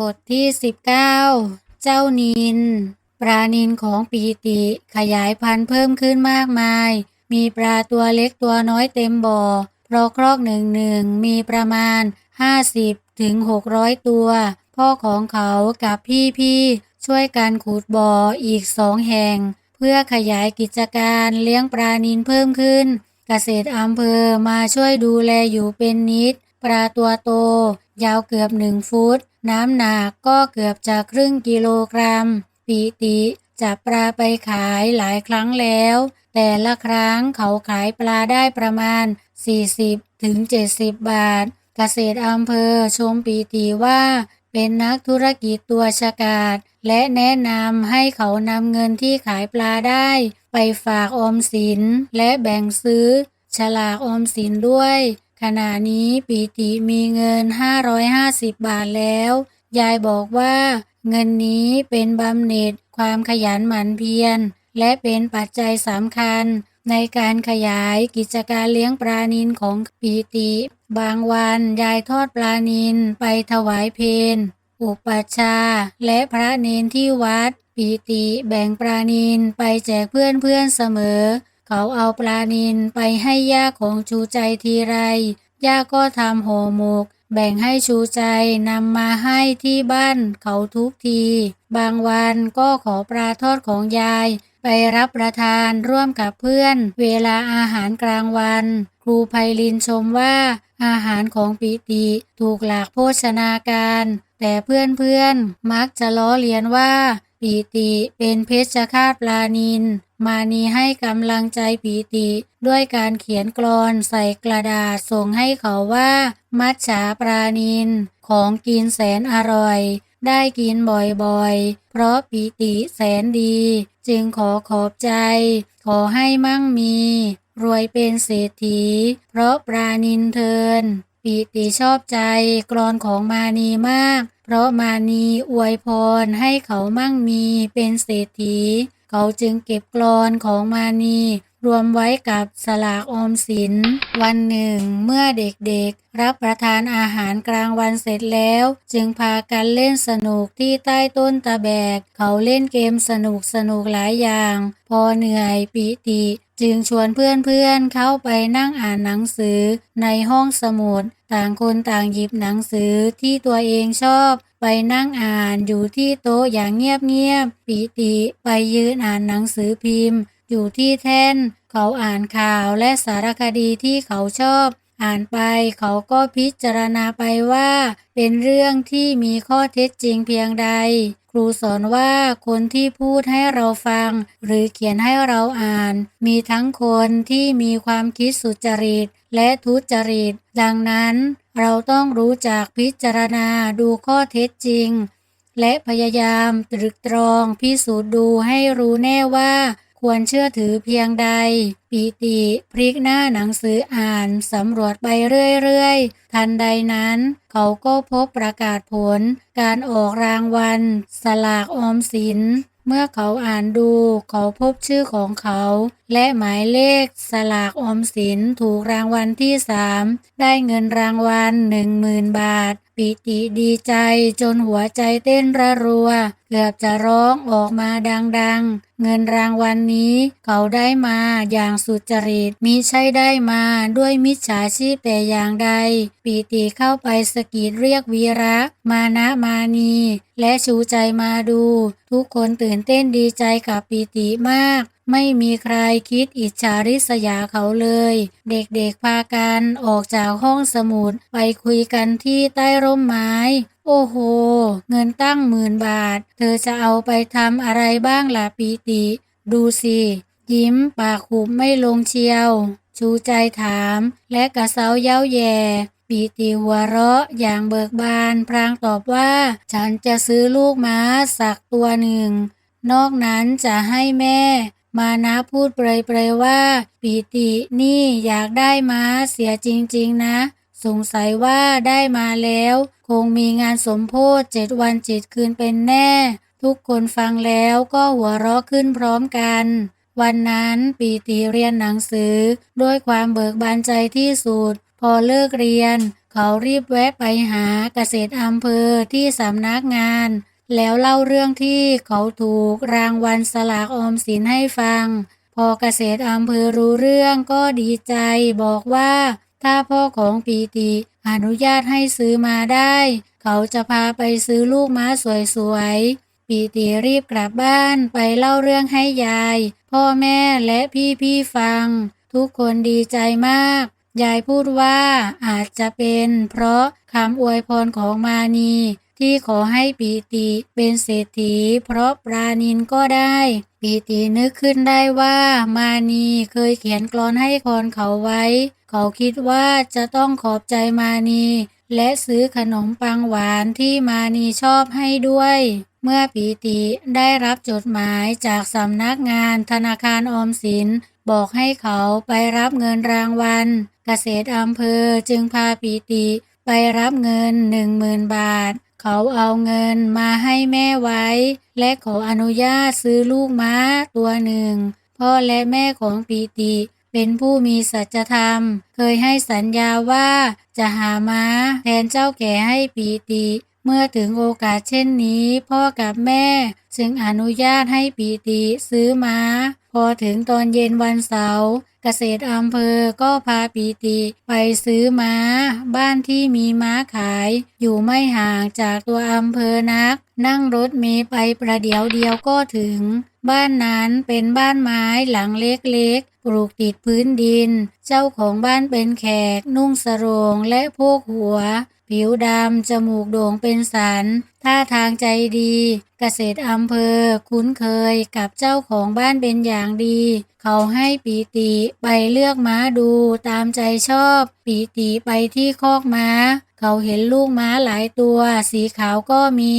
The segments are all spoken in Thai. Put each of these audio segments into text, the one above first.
บทที่19เจ้านิน ปลานินของปีติขยายพันธุ์เพิ่มขึ้นมากมาย มีปลาตัวเล็กตัวน้อยเต็มบ่อ เพราะครอกหนึ่งหนึ่งมีประมาณ50ถึง600ตัว พ่อของเขากับพี่ๆช่วยกันขุดบ่ออีกสองแห่ง เพื่อขยายกิจการเลี้ยงปลานินเพิ่มขึ้น เกษตรอำเภอมาช่วยดูแลอยู่เป็นนิด ปลาตัวโต ยาวเกือบหนึ่งฟุต น้ำหนักก็เกือบจะครึ่งกิโลกรัม ปีติจับปลาไปขายหลายครั้งแล้ว แต่ละครั้งเขาขายปลาได้ประมาณ 40ถึง70 บาท เกษตรอำเภอชมปีติว่าเป็นนักธุรกิจตัวฉกาจและแนะนำให้เขานำเงินที่ขายปลาได้ ไปฝากออมสินและแบ่งซื้อ ฉลากออมสินด้วย ขณะนี้ปีติมีเงิน 550 บาทแล้ว ยายบอกว่า เงินนี้เป็นบำเหน็จความขยันหมั่นเพียร และเป็นปัจจัยสำคัญ ในการขยายกิจการเลี้ยงปลานินของปีติ บางวันยายทอดปลานินไปถวายเพนอุปัชฌาและพระเนนที่วัด ปีติแบ่งปลานินไปแจกเพื่อนเพื่อนๆเสมอ เขาเอาปลานินไปให้ย่าของชูใจทีไร ย่าก็ทำห่อหมก แบ่งให้ชูใจนำมาให้ที่บ้านเขาทุกที บางวันก็ขอปลาทอดของยาย ไปรับประทานร่วมกับเพื่อน เวลาอาหารกลางวัน ครูไพลินชมว่าอาหารของปิติถูกหลักโภชนาการ แต่เพื่อนๆมักจะล้อเลียนว่าปีติเป็นเพชฌฆาตปลานิน มานีให้กำลังใจปีติ ด้วยการเขียนกลอนใส่กระดาษส่งให้เขาว่า มัจฉาปลานิน ของกินแสนอร่อย ได้กินบ่อยๆ เพราะปีติแสนดี จึงขอขอบใจ ขอให้มั่งมี รวยเป็นเศรษฐี เพราะปลานินเทินปีติชอบใจกรอนของมานีมาก เพราะมานีอวยพรให้เขามั่งมีเป็นเศรษฐี เขาจึงเก็บกรอนของมานี รวมไว้กับสลากออมสิน วันหนึ่ง เมื่อเด็กๆ รับประทานอาหารกลางวันเสร็จแล้ว จึงพากันเล่นสนุกที่ใต้ต้นตะแบก เขาเล่นเกมสนุกสนุกหลายอย่าง พอเหนื่อยปิติจึงชวนเพื่อนๆเข้าไปนั่งอ่านหนังสือในห้องสมุด ต่างคนต่างหยิบหนังสือที่ตัวเองชอบ ไปนั่งอ่านอยู่ที่โต๊ะอย่างเงียบๆปิติไปยืนอ่านหนังสือพิมพ์ อยู่ที่แท่น เขาอ่านข่าวและสารคดีที่เขาชอบ อ่านไปเขาก็พิจารณาไปว่า เป็นเรื่องที่มีข้อเท็จจริงเพียงใด ครูสอนว่าคนที่พูดให้เราฟัง หรือเขียนให้เราอ่าน มีทั้งคนที่มีความคิดสุจริตและทุจริต ดังนั้นเราต้องรู้จักพิจารณาดูข้อเท็จจริง และพยายามตรึกตรองพิสูจน์ดูให้รู้แน่ว่า ควรเชื่อถือเพียงใด ปีติพลิกหน้าหนังสืออ่านสำรวจไปเรื่อยๆ ทันใดนั้น เขาก็พบประกาศผล การออกรางวัล สลากออมสิน เมื่อเขาอ่านดูเขาพบชื่อของเขา และหมายเลขสลากออมสินถูกรางวัลที่สามได้เงินรางวัลหนึ่งหมื่นบาท ปิติดีใจจนหัวใจเต้นระรัว เกือบจะร้องออกมาดังๆ เงินรางวัลนนี้เขาได้มาอย่างสุจริตมิใช่ได้มาด้วยมิจฉาชีพแต่อย่างใด ปีติเข้าไปสกิดเรียกวีระ มานะมานี และชูใจมาดู ทุกคนตื่นเต้นดีใจกับปีติมาก ไม่มีใครคิดอิจฉาริษยาเขาเลย เด็กๆพากันออกจากห้องสมุดไปคุยกันที่ใต้ร่มไม้ โอ้โห เงินตั้งหมื่นบาท เธอจะเอาไปทำอะไรบ้างล่ะปีติ ดูสิ ยิ้มปากขุบไม่ลงเชียว ชูใจถาม และกระเซาเย้าแย่ปีติหัวเราะอย่างเบิกบานพรางตอบว่า ฉันจะซื้อลูกม้าสักตัวหนึ่ง นอกนั้นจะให้แม่ มานะพูดเปรยๆว่า ปีตินี่อยากได้ม้าเสียจริงๆนะ สงสัยว่าได้มาแล้ว คงมีงานสมโพธิเจ็ดวันเจ็ดคืนเป็นแน่ ทุกคนฟังแล้วก็หัวเราะขึ้นพร้อมกัน วันนั้นปีติเรียนหนังสือ ด้วยความเบิกบานใจที่สุด พอเลิกเรียน เขารีบแวะไปหาเกษตรอำเภอที่สำนักงาน แล้วเล่าเรื่องที่เขาถูกรางวัลสลากออมสินให้ฟัง พอเกษตรอำเภอรู้เรื่องก็ดีใจบอกว่า ถ้าพ่อของปีติอนุญาตให้ซื้อมาได้ เขาจะพาไปซื้อลูกม้าสวยๆ ปีติรีบกลับบ้านไปเล่าเรื่องให้ยาย พ่อแม่และพี่ๆฟัง ทุกคนดีใจมาก ยายพูดว่าอาจจะเป็น เพราะคำอวยพรของมานี ที่ขอให้ปีติเป็นเศรษฐี เพราะปรานินก็ได้ ปีตินึกขึ้นได้ว่ามานีเคยเขียนกลอนให้คนเขาไว้ เขาคิดว่าจะต้องขอบใจมานี และซื้อขนมปังหวานที่มานีชอบให้ด้วย เมื่อปีติได้รับจดหมายจากสำนักงานธนาคารออมสิน บอกให้เขาไปรับเงินรางวัล เกษตรอำเภอจึงพาปีติไปรับเงินหนึ่งหมื่นบาท เขาเอาเงินมาให้แม่ไว้ และขออนุญาตซื้อลูกม้าตัวหนึ่ง พ่อและแม่ของปีติเป็นผู้มีสัจธรรม เคยให้สัญญาว่าจะหาม้าแทนเจ้าแก่ให้ปีติเมื่อถึงโอกาสเช่นนี้ พ่อกับแม่ จึงอนุญาตให้ปีติซื้อม้า พอถึงตอนเย็นวันเสาร์ เกษตรอำเภอก็พาปีติไปซื้อม้า บ้านที่มีม้าขาย อยู่ไม่ห่างจากตัวอำเภอนัก นั่งรถเมล์ไปประเดี๋ยวเดียวก็ถึง บ้านนั้นเป็นบ้านไม้หลังเล็กๆ ปลูกติดพื้นดิน เจ้าของบ้านเป็นแขกนุ่งสรงและพวกหัว ผิวดำ จมูกโด่งเป็นสัน ท่าทางใจดี เกษตรอำเภอ คุ้นเคยกับเจ้าของบ้านเป็นอย่างดี เขาให้ปีติไปเลือกม้าดูตามใจชอบ ปีติไปที่คอกม้า เขาเห็นลูกม้าหลายตัว สีขาวก็มี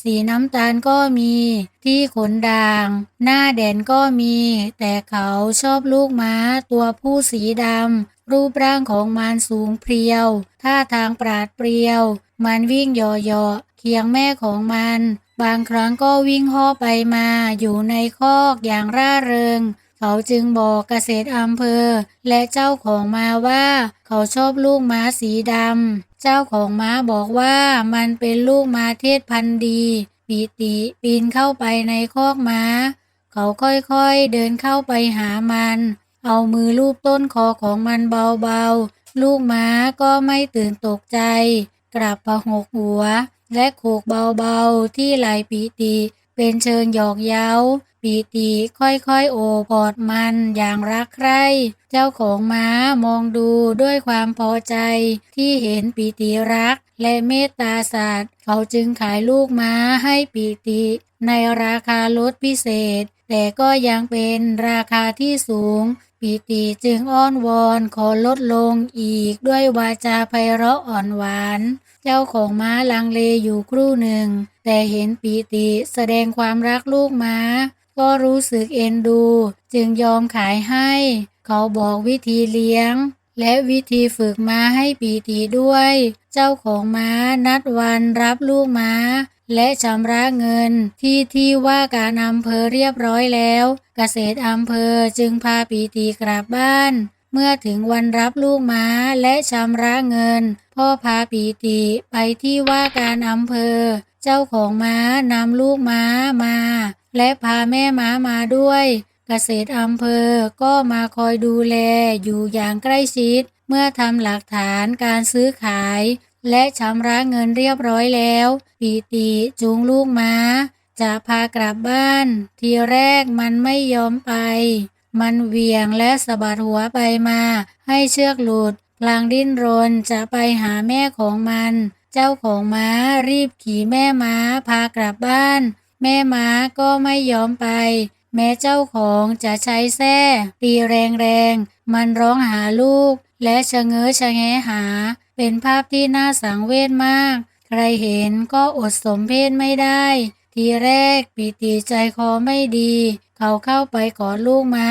สีน้ำตาลก็มี ที่ขนด่าง หน้าแดนก็มี แต่เขาชอบลูกม้าตัวผู้สีดำ รูปร่างของมันสูงเพรียว ท่าทางปราดเปรียว มันวิ่งเหยาะๆเคียงแม่ของมัน บางครั้งก็วิ่งห่อไปมาอยู่ในคอกอย่างร่าเริง เขาจึงบอกเกษตรอำเภอ และเจ้าของมาว่า เขาชอบลูกม้าสีดำ เจ้าของม้าบอกว่ามันเป็นลูกม้าเทศพันธุ์ดี ปีติปีนเข้าไปในคอกม้า เขาค่อยๆเดินเข้าไปหามัน เอามือลูบต้นคอของมันเบาๆ ลูกม้าก็ไม่ตื่นตกใจ กลับประหกหัว และโขกเบาๆ ที่ไหลปีติเป็นเชิงหยอกเย้า ปีติค่อยๆ โอบอดมันอย่างรักใคร่ เจ้าของม้ามองดูด้วยความพอใจ ที่เห็นปีติรัก และเมตตาสัตว์ เขาจึงขายลูกม้าให้ปีติ ในราคาลดพิเศษ แต่ก็ยังเป็นราคาที่สูง ปีติจึงอ้อนวอนขอลดลงอีกด้วยวาจาไพเราะอ่อนหวาน เจ้าของม้าลังเลอยู่ครู่หนึ่ง แต่เห็นปีติแสดงความรักลูกม้า ก็รู้สึกเอ็นดู จึงยอมขายให้ เขาบอกวิธีเลี้ยง และวิธีฝึกม้าให้ปีติด้วย เจ้าของม้านัดวันรับลูกม้า และชำระเงินที่ที่ว่าการอำเภอเรียบร้อยแล้ว เกษตรอำเภอจึงพาปีติกลับบ้าน เมื่อถึงวันรับลูกม้าและชำระเงิน พ่อพาปีติไปที่ว่าการอำเภอ เจ้าของม้านำลูกม้ามา และพาแม่ม้ามาด้วย เกษตรอำเภอก็มาคอยดูแลอยู่อย่างใกล้ชิด เมื่อทำหลักฐานการซื้อขาย และชำระเงินเรียบร้อยแล้วปีติจูงลูกม้า จะพากลับบ้าน ทีแรกมันไม่ยอมไป มันเหวี่ยงและสะบัดหัวไปมา ให้เชือกหลุดพลางดิ้นรนจะไปหาแม่ของมัน เจ้าของม้ารีบขี่แม่ม้าพากลับบ้าน แม่ม้าก็ไม่ยอมไป แม้เจ้าของจะใช้แส้ตีแรงๆ มันร้องหาลูก และชะเง้อชะแงหา เป็นภาพที่น่าสังเวชมาก ใครเห็นก็อดสมเพศไม่ได้ ทีแรกปีติใจคอไม่ดี เขาเข้าไปกอดลูกม้า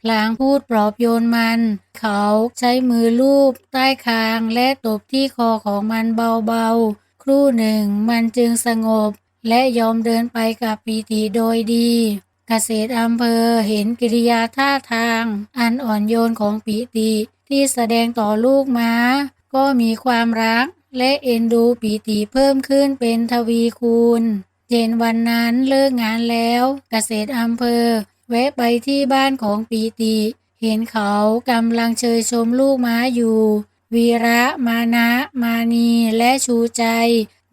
พลางพูดปลอบโยนมัน เขาใช้มือลูบใต้คางและตบที่คอของมันเบาๆ ครู่หนึ่งมันจึงสงบ และยอมเดินไปกับปีติโดยดีเกษตรอำเภอเห็นกิริยาท่าทาง อันอ่อนโยนของปีติที่แสดงต่อลูกม้า ก็มีความรักและเอ็นดูปีติเพิ่มขึ้นเป็นทวีคูณ เย็นวันนั้นเลิกงานแล้วเกษตรอำเภอ แวะไปที่บ้านของปีติ เห็นเขากำลังเชยชมลูกม้าอยู่ วีระมานะ มานีและชูใจ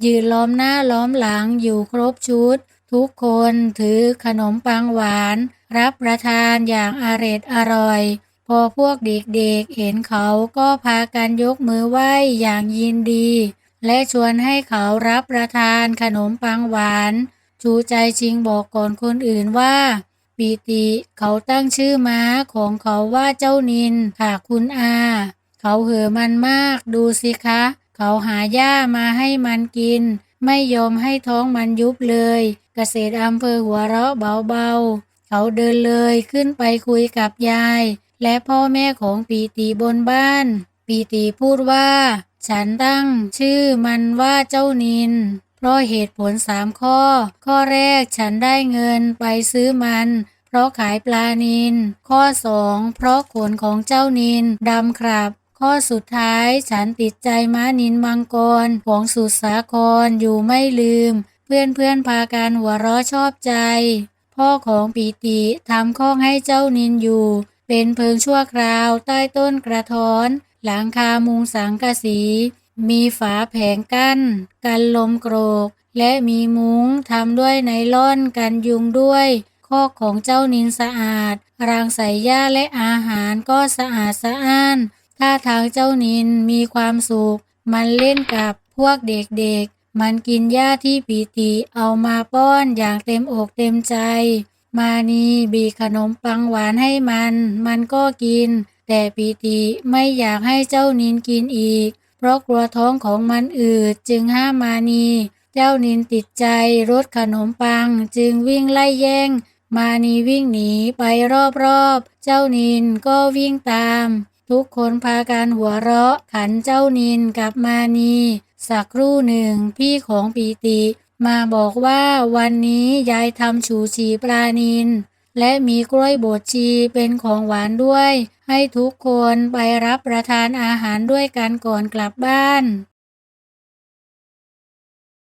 ยืนล้อมหน้าล้อมหลังอยู่ครบชุด ทุกคนถือขนมปังหวาน รับประทานอย่างอร็ดอร่อย พอพวกเด็กๆเห็นเขาก็พากันยกมือไหว้อย่างยินดี และชวนให้เขารับประทานขนมปังหวาน ชูใจชิงบอกก่อนคนอื่นว่า ปีติเขาตั้งชื่อม้าของเขาว่าเจ้านินค่ะคุณอา เขาเห่อมันมากดูสิคะ เขาหาหญ้ามาให้มันกิน ไม่ยอมให้ท้องมันยุบเลย เกษตรอำเภอหัวเราะเบาๆ เขาเดินเลยขึ้นไปคุยกับยาย และพ่อแม่ของปีติบนบ้าน ปีติพูดว่า ฉันตั้งชื่อมันว่าเจ้านิน เพราะเหตุผลสามข้อ ข้อแรกฉันได้เงินไปซื้อมันเพราะขายปลานิน ข้อสองเพราะขนของเจ้านินดำครับ ข้อสุดท้ายฉันติดใจม้านินมังกรของสุสาครอยู่ไม่ลืม เพื่อนเพื่อนพากันหัวเราะชอบใจ พ่อของปีติทำข้องให้เจ้านินอยู่ เป็นเพิงชั่วคราวใต้ต้นกระท้อน หลังคามุงสังกะสี มีฝาแผงกั้น กันลมโกรก และมีมุ้งทำด้วยไนล่อนกันยุงด้วยคอกของเจ้านินสะอาด รางใส่หญ้าและอาหารก็สะอาดสะอ้าน ท่าทางเจ้านินมีความสุข มันเล่นกับพวกเด็กๆ มันกินหญ้าที่ปีติเอามาป้อนอย่างเต็มอกเต็มใจ มานีบีขนมปังหวานให้มัน มันก็กิน แต่ปีติไม่อยากให้เจ้านินกินอีก เพราะกลัวท้องของมันอืดจึงห้ามมานี เจ้านินติดใจรสขนมปังจึงวิ่งไล่แย่ง มานีวิ่งหนีไปรอบๆ เจ้านินก็วิ่งตาม ทุกคนพากันหัวเราะขันเจ้านินกับมานี สักครู่หนึ่งพี่ของปีติ มาบอกว่าวันนี้ยายทำฉูฉีปลานิน และมีกล้วยบดชีเป็นของหวานด้วย ให้ทุกคนไปรับประทานอาหารด้วยกันก่อนกลับบ้าน